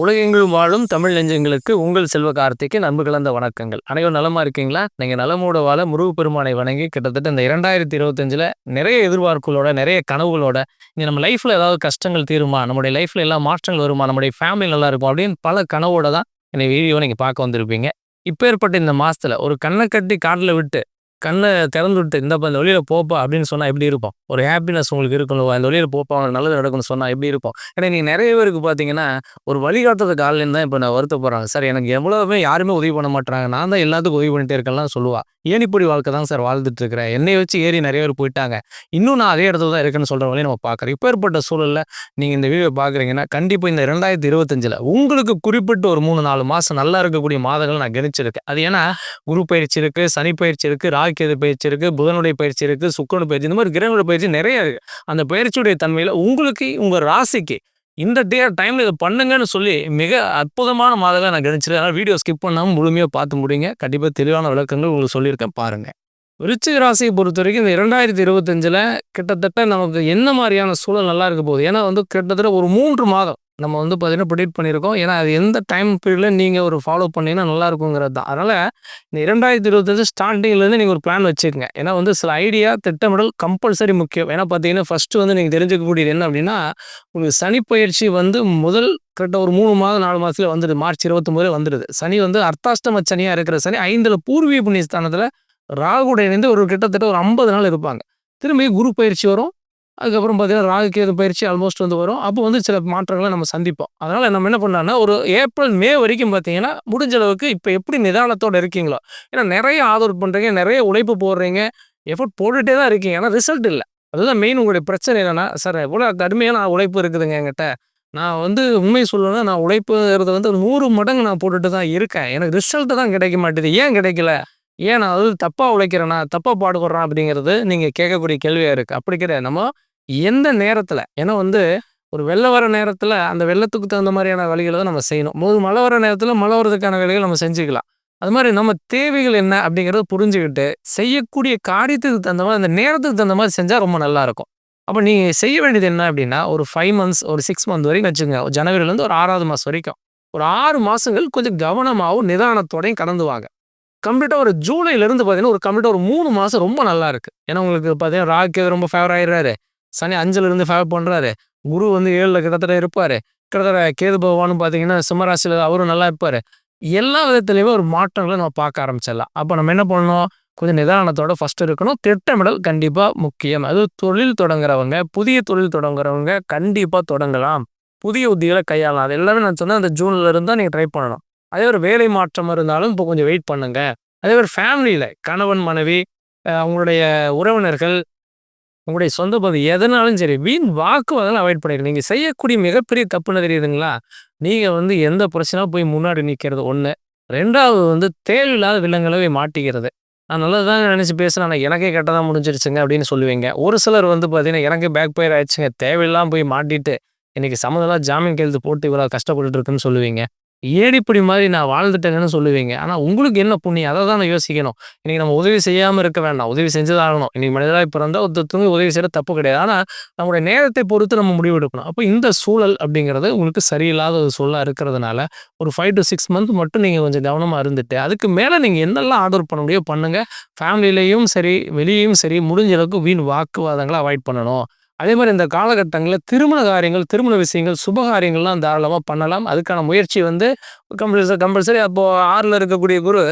உலகெங்கிலும் வாழும் தமிழ் நெஞ்சங்களுக்கு உங்கள் செல்வ கார்த்திக்கு நண்பு கலந்த வணக்கங்கள். அனைவரும் நலமா இருக்கீங்களா? நீங்க நலமோட வாழ முருகு பெருமானை வணங்கி கிட்டத்தட்ட இந்த இரண்டாயிரத்தி இருபத்தஞ்சில் நிறைய எதிர்பார்ப்புகளோட நிறைய கனவுகளோட இங்க நம்ம லைஃப்ல ஏதாவது கஷ்டங்கள் தீருமா? நம்முடைய லைஃப்ல எல்லாம் மாற்றங்கள் வருமா? நம்முடைய ஃபேமிலி நல்லா இருக்கும் அப்படின்னு பல கனவோட தான் இந்த வீடியோ நீங்க பார்க்க வந்திருப்பீங்க. இப்போ ஏற்பட்ட இந்த மாசத்துல ஒரு கண்ணை கட்டி காட்டில் விட்டு கண்ணை திறந்து விட்டு இந்த இந்த வழியில் போப்பா அப்படின்னு சொன்னால் எப்படி இருப்போம்? ஒரு ஹாப்பினஸ் உங்களுக்கு இருக்கணும் அந்த வழியில் போப்பா அவனுக்கு நல்லது நடக்கும்னு சொன்னால் எப்படி இருக்கும் ஏன்னா நீங்கள் நிறைய பேருக்கு பார்த்தீங்கன்னா ஒரு வழிகாட்டுறதுக்கு ஆள்லேருந்து தான் இப்போ நான் வருத்தப்படுறாங்க. சார் எனக்கு எவ்வளோவுமே யாருமே உதவி பண்ண மாட்டாங்க நான் தான் எல்லாத்துக்கும் உதவி பண்ணிட்டே இருக்கேன்லாம் சொல்லுவா. ஏனிப்படி வாழ்க்கை தான் சார் வாழ்ந்துட்டு இருக்கிறேன் என்னை வச்சு ஏறி நிறைய பேர் போயிட்டாங்க. இன்னும் நான் அதே இடத்துல தான் இருக்குன்னு சொல்கிற வழியை நம்ம பார்க்குறோம். இப்போ ஏற்பட்ட சூழலில் நீங்கள் இந்த வீடியோ பார்க்குறீங்கன்னா கண்டிப்பாக இந்த ரெண்டாயிரத்தி இருபத்தஞ்சில் உங்களுக்கு குறிப்பிட்ட ஒரு மூணு நாலு மாதம் நல்லா இருக்கக்கூடிய மாதங்கள் நான் கணிச்சிருக்கேன். அது ஏன்னா குரு பயிற்சி இருக்குது சனி பயிற்சி இருக்குது ராக்கேது பயிற்சி இருக்குது புதனுடைய பயிற்சி இருக்குது சுக்கரனுடைய பயிற்சி இந்த மாதிரி கிரகங்களுடைய பயிற்சி நிறைய இருக்குது அந்த பயிற்சியுடைய தன்மையில் உங்களுக்கு உங்கள் ராசிக்கு இந்த டே டைமில் இதை பண்ணுங்கன்னு சொல்லி மிக அற்புதமான மாதங்களை நான் கணிச்சிருக்கேன். அதனால் வீடியோ ஸ்கிப் பண்ணாமல் முழுமையாக பார்த்து முடியுங்க கண்டிப்பாக தெளிவான விளக்கங்கள் உங்களுக்கு சொல்லியிருக்கேன். பாருங்கள் விருச்சிக ராசியை பொறுத்த வரைக்கும் இந்த இரண்டாயிரத்தி இருபத்தஞ்சில் கிட்டத்தட்ட நமக்கு என்ன மாதிரியான சூழல் நல்லா இருக்க போகுது? ஏன்னா வந்து கிட்டத்தட்ட ஒரு மூன்று மாதம் நம்ம வந்து பார்த்தீங்கன்னா ப்ரிடிக்ட் பண்ணியிருக்கோம். ஏன்னா அது எந்த டைம் பீரியடில் நீங்கள் ஒரு ஃபாலோ பண்ணீங்கன்னா நல்லா இருக்குங்கிறது தான். அதனால் இந்த இரண்டாயிரத்தி இருபத்தஞ்சு ஸ்டார்டிங்லேருந்து நீங்கள் ஒரு பிளான் வச்சுக்கோங்க. ஏன்னா வந்து சில ஐடியா திட்டமிடல் கம்பல்சரி முக்கியம். ஏன்னா பார்த்தீங்கன்னா ஃபஸ்ட்டு வந்து நீங்கள் தெரிஞ்சுக்கக்கூடியது என்ன அப்படின்னா உங்களுக்கு சனி பயிற்சி வந்து முதல் கரெக்டாக ஒரு மூணு மாதம் நாலு மாதத்துல வந்துடுது. மார்ச் இருபத்தொம்போதே வந்துடுது. சனி வந்து அர்த்தாஷ்டம சனியாக இருக்கிற சனி ஐந்தில் பூர்வீக புண்ணியஸ்தானத்தில் ராகுடைய இணைந்து ஒரு கிட்டத்தட்ட ஒரு ஐம்பது நாள் இருப்பாங்க. திரும்பி குரு பயிற்சி வரும். அதுக்கப்புறம் பார்த்தீங்கன்னா ராகு கேது பயிற்சி ஆல்மோஸ்ட் வந்து வரும். அப்போ வந்து சில மாற்றங்களை நம்ம சந்திப்போம். அதனால் நம்ம என்ன பண்ணலாம்னா ஒரு ஏப்ரல் மே வரைக்கும் பார்த்தீங்கன்னா முடிஞ்ச அளவுக்கு இப்போ எப்படி நிதானத்தோடு இருக்கீங்களோ ஏன்னா நிறைய ஆதரவு பண்ணுறீங்க நிறைய உழைப்பு போடுறீங்க எஃபர்ட் போட்டுகிட்டே தான் இருக்கீங்க. ஆனால் ரிசல்ட் இல்லை. அதுதான் மெயின் உங்களுடைய பிரச்சனை என்னென்னா சார் எவ்வளோ கடுமையான உழைப்பு இருக்குதுங்க என்கிட்ட. நான் வந்து உண்மை சொல்லணும்னா நான் உழைப்புங்கிறது வந்து நூறு மடங்கு நான் போட்டுட்டு தான் இருக்கேன். எனக்கு ரிசல்ட்டு தான் கிடைக்க மாட்டேது. ஏன் கிடைக்கல? ஏன் நான் அது தப்பாக உழைக்கிறேனா தப்பாக பாடுபடுறேன் அப்படிங்கிறது நீங்கள் கேட்கக்கூடிய கேள்வியாக இருக்குது அப்படி கிடையாது. நம்ம எந்த நேரத்தில் ஏன்னா வந்து ஒரு வெள்ளம் வர நேரத்தில் அந்த வெள்ளத்துக்கு தகுந்த மாதிரியான வழிகளை தான் நம்ம செய்யணும். போது மழை வர நேரத்தில் மழை வரதுக்கான வேலைகள் நம்ம செஞ்சுக்கலாம். அது மாதிரி நம்ம தேவைகள் என்ன அப்படிங்கிறத புரிஞ்சுக்கிட்டு செய்யக்கூடிய காரியத்துக்கு தகுந்த மாதிரி அந்த நேரத்துக்கு தகுந்த மாதிரி செஞ்சால் ரொம்ப நல்லாயிருக்கும் அப்போ நீங்கள் செய்ய வேண்டியது என்ன அப்படின்னா ஒரு ஃபைவ் மந்த்ஸ் ஒரு சிக்ஸ் மந்த் வரைக்கும் வச்சுங்க ஜனவரிலேருந்து ஒரு ஆறாவது மாதம் வரைக்கும். ஒரு ஆறு மாதங்கள் கொஞ்சம் கவனமாகவும் நிதானத்தோடையும் கடந்து வாங்க கம்ப்ளீட்டாக ஒரு ஜூலைலேருந்து பார்த்தீங்கன்னா ஒரு கம்ப்ளீட்டாக ஒரு மூணு மாதம் ரொம்ப நல்லா இருக்குது ஏன்னா உங்களுக்கு பார்த்தீங்கன்னா ராக்கு ரொம்ப ஃபேவர் ஆயிடுறாரு. சனி அஞ்சுல இருந்து ஃபேவர் பண்ணுறாரு குரு வந்து ஏழில் கிட்டத்தட்ட இருப்பார். கிட்டத்தட்ட கேது பகவானும் பார்த்தீங்கன்னா சிம்மராசியில் அவரும் நல்லா இருப்பார். எல்லா விதத்துலையுமே ஒரு மாற்றங்களை நம்ம பார்க்க ஆரம்பிச்சிடலாம். அப்போ நம்ம என்ன பண்ணணும்? கொஞ்சம் நிதானத்தோட ஃபஸ்ட்டு இருக்கணும். திட்டமிடல் கண்டிப்பாக முக்கியம். அது தொழில் தொடங்குறவங்க புதிய தொழில் தொடங்குறவங்க கண்டிப்பாக தொடங்கலாம். புதிய உத்திகளை கையாளலாம். அது எல்லாமே நான் சொன்னேன். அந்த ஜூன்ல இருந்தால் நீங்கள் ட்ரை பண்ணணும். அதே ஒரு வேலை மாற்றம் இருந்தாலும் இப்போ கொஞ்சம் வெயிட் பண்ணுங்க. அதே ஒரு ஃபேமிலியில் கணவன் மனைவி அவங்களுடைய உறவினர்கள் உங்களுடைய சொந்த பகுதி எதனாலும் சரி வீண் வாக்குவாதம் அவாய்ட் பண்ணிடுங்க. நீங்கள் செய்யக்கூடிய மிகப்பெரிய தப்புன்னு தெரியுதுங்களா? நீங்கள் வந்து எந்த பிரச்சனை போய் முன்னாடி நிற்கிறது ஒன்று ரெண்டாவது வந்து தேவையில்லாத வில்லங்களை மாட்டிக்கிறது. நான் நல்லதான் நினச்சி பேசுகிறேன் ஆனால் எனக்கே கெட்டதாக முடிஞ்சிருச்சுங்க அப்படின்னு சொல்லுவீங்க. ஒரு சிலர் வந்து பார்த்தீங்கன்னா எனக்கு பேக் பயிர் ஆயிடுச்சுங்க. தேவையில்லாமல் போய் மாட்டிட்டு இன்றைக்கி சம்மந்தெல்லாம் ஜாமீன் கையெழுத்து போட்டு இவ்வளோ கஷ்டப்பட்டுருக்குன்னு சொல்லுவீங்க. ஏடிப்படி மாதிரி நான் வாழ்ந்துட்டேங்கன்னு சொல்லுவீங்க. ஆனால் உங்களுக்கு என்ன புண்ணியம்? அதை தான் யோசிக்கணும். இன்னைக்கு நம்ம உதவி செய்யாமல் இருக்க வேண்டாம். உதவி செஞ்சுதான் ஆகணும் இன்னைக்கு மனிதராக பிறந்தால் ஒருத்தருக்கு உதவி செய்கிற தப்பு கிடையாது. ஆனால் நம்மளுடைய நேரத்தை பொறுத்து நம்ம முடிவு எடுக்கணும் அப்போ இந்த சூழல் அப்படிங்கிறது உங்களுக்கு சரியில்லாத ஒரு சூழலாக இருக்கிறதுனால ஒரு ஃபைவ் டு சிக்ஸ் மந்த் மட்டும் நீங்கள் கொஞ்சம் கவனமாக இருந்துட்டு அதுக்கு மேலே நீங்கள் என்னெல்லாம் ஆர்டர் பண்ண முடியும் பண்ணுங்கள் ஃபேமிலியிலையும் சரி வெளியேயும் சரி முடிஞ்ச அளவுக்கு வீண் வாக்குவாதங்களை அவாய்ட் பண்ணணும். அதே மாதிரி இந்த காலகட்டங்களில் திருமண காரியங்கள் திருமண விஷயங்கள் சுபகாரியங்கள்லாம் தாராளமாக பண்ணலாம். அதுக்கான முயற்சி வந்து கம்பல்சரி கம்பல்சரி அப்போது ஆறில் இருக்கக்கூடிய குரு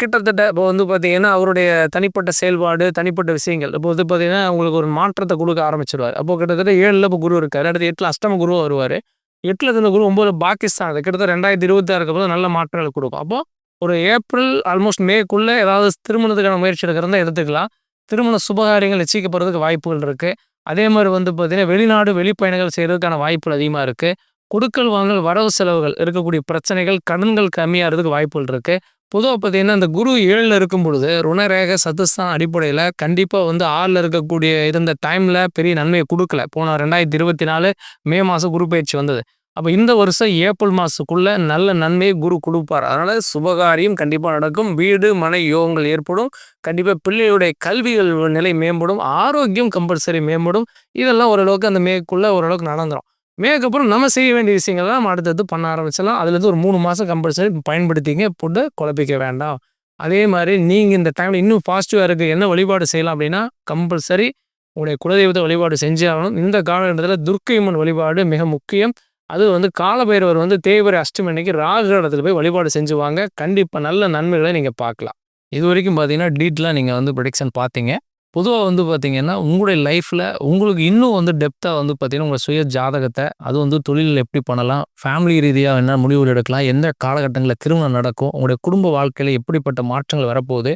கிட்டத்தட்ட இப்போ வந்து பார்த்தீங்கன்னா அவருடைய தனிப்பட்ட செயல்பாடு தனிப்பட்ட விஷயங்கள். இப்போ வந்து பார்த்தீங்கன்னா அவங்களுக்கு ஒரு மாற்றத்தை கொடுக்க ஆரம்பிச்சிருவார். அப்போ கிட்டத்தட்ட ஏழில் இப்போ குரு இருக்கார். அடுத்து எட்டில் அஷ்டம குரு வருவார். எட்டில் இருந்த குரு ஒம்பது பாகிஸ்தான். அது கிட்டத்தட்ட ரெண்டாயிரத்தி இருபத்தாறுக்கு போது நல்ல மாற்றங்கள் கொடுக்கும். அப்போ ஒரு ஏப்ரல் ஆல்மோஸ்ட் மேக்குள்ளே ஏதாவது திருமணத்துக்கான முயற்சி எடுக்கிறதா எடுத்துக்கலாம். திருமண சுபகாரியங்கள் நிச்சயிக்கப்படுறதுக்கு வாய்ப்புகள் இருக்குது அதே மாதிரி வந்து பார்த்தீங்கன்னா வெளிநாடு வெளிப்பயணங்கள் செய்கிறதுக்கான வாய்ப்புகள் அதிகமாக இருக்குது கொடுக்கல் வாங்கல் வரவு செலவுகள் இருக்கக்கூடிய பிரச்சனைகள் கடன்கள் கம்மியாகிறதுக்கு வாய்ப்புகள் இருக்குது பொதுவாக பார்த்தீங்கன்னா இந்த குரு ஏழில் இருக்கும் பொழுது ருணரேக சத்துஸ்தான் அடிப்படையில் கண்டிப்பாக வந்து ஆறில் இருக்கக்கூடிய இருந்த டைமில் பெரிய நன்மையை கொடுக்கல. போன ரெண்டாயிரத்தி இருபத்தி நாலு மே மாதம் குரு பயிற்சி வந்தது. அப்போ இந்த வருஷம் ஏப்ரல் மாதத்துக்குள்ளே நல்ல நன்மையை குரு கொடுப்பார். அதனால் சுபகாரியம் கண்டிப்பாக நடக்கும். வீடு மனை யோகங்கள் ஏற்படும். கண்டிப்பாக பிள்ளைகளுடைய கல்விகள் நிலை மேம்படும். ஆரோக்கியம் கம்பல்சரி மேம்படும். இதெல்லாம் ஓரளவுக்கு அந்த மேற்குள்ளே ஓரளவுக்கு நடந்துடும் மேற்கப்புறம் நம்ம செய்ய வேண்டிய விஷயங்கள்லாம் நம்ம அடுத்தது பண்ண ஆரம்பிச்சிடலாம். அதுலேருந்து ஒரு மூணு மாதம் கம்பல்சரி பயன்படுத்திங்க. போட்டு குழப்பிக்க வேண்டாம். அதே மாதிரி நீங்கள் இந்த டைமில் இன்னும் பாசிட்டிவாக இருக்குது என்ன வழிபாடு செய்யலாம் அப்படின்னா கம்பல்சரி உங்களுடைய குலதெய்வத்தை வழிபாடு செஞ்சே ஆகணும். இந்த காலகட்டத்தில் துர்க்கைம்மன் வழிபாடு மிக முக்கியம். அது வந்து காலபைரவர் வந்து தேய்பிரை அஷ்டமி அன்னைக்கு ராகு போய் வழிபாடு செஞ்சுவாங்க. கண்டிப்பாக நல்ல நன்மைகளை நீங்கள் பார்க்கலாம். இது வரைக்கும் பார்த்தீங்கன்னா டீட்டெயிலாக நீங்கள் வந்து ப்ரொடிக்ஷன் பார்த்தீங்க. பொதுவாக வந்து பார்த்தீங்கன்னா உங்களுடைய லைஃப்பில் உங்களுக்கு இன்னும் வந்து டெப்த்தாக வந்து பார்த்தீங்கன்னா உங்கள் சுய ஜாதகத்தை அது வந்து தொழிலில் எப்படி பண்ணலாம் ஃபேமிலி ரீதியாக என்ன முடிவுகள் எடுக்கலாம் எந்த காலகட்டங்களில் திருமணம் நடக்கும் உங்களுடைய குடும்ப வாழ்க்கையில் எப்படிப்பட்ட மாற்றங்கள் வரப்போகுது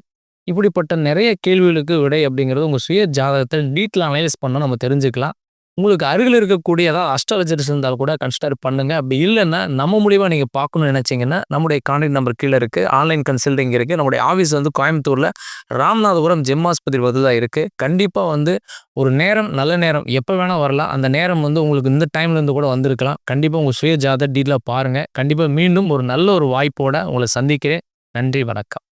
இப்படிப்பட்ட நிறைய கேள்விகளுக்கு விடை அப்படிங்கிறது உங்கள் சுய ஜாதகத்தை டீட்டெயில் அனலைஸ் பண்ணால் நம்ம தெரிஞ்சுக்கலாம். உங்களுக்கு அருகில் இருக்கக்கூடிய ஏதாவது அஸ்ட்ராலஜர்ஸ் இருந்தால் கூட கன்சிடர் பண்ணுங்க. அப்படி இல்லைன்னா நம்ம முடிவாக நீங்கள் பார்க்கணும்னு நினச்சிங்கன்னா நம்முடைய கான்டாக்ட் நம்பர் கீழே இருக்குது ஆன்லைன் கன்சல்டிங் இருக்குது நம்முடைய ஆஃபீஸ் வந்து கோயம்புத்தூரில் ராமநாதபுரம் ஜெம் ஆஸ்பத்திரி வந்துதான் இருக்குது கண்டிப்பாக வந்து ஒரு நேரம் நல்ல நேரம் எப்போ வேணால் வரலாம். அந்த நேரம் வந்து உங்களுக்கு இந்த டைம்லேருந்து கூட வந்திருக்கலாம். கண்டிப்பாக உங்கள் சுய ஜாத டீட்டெயிலாக பாருங்கள் கண்டிப்பாக மீண்டும் ஒரு நல்ல ஒரு வாய்ப்போடு உங்களை சந்திக்கிறேன். நன்றி வணக்கம்.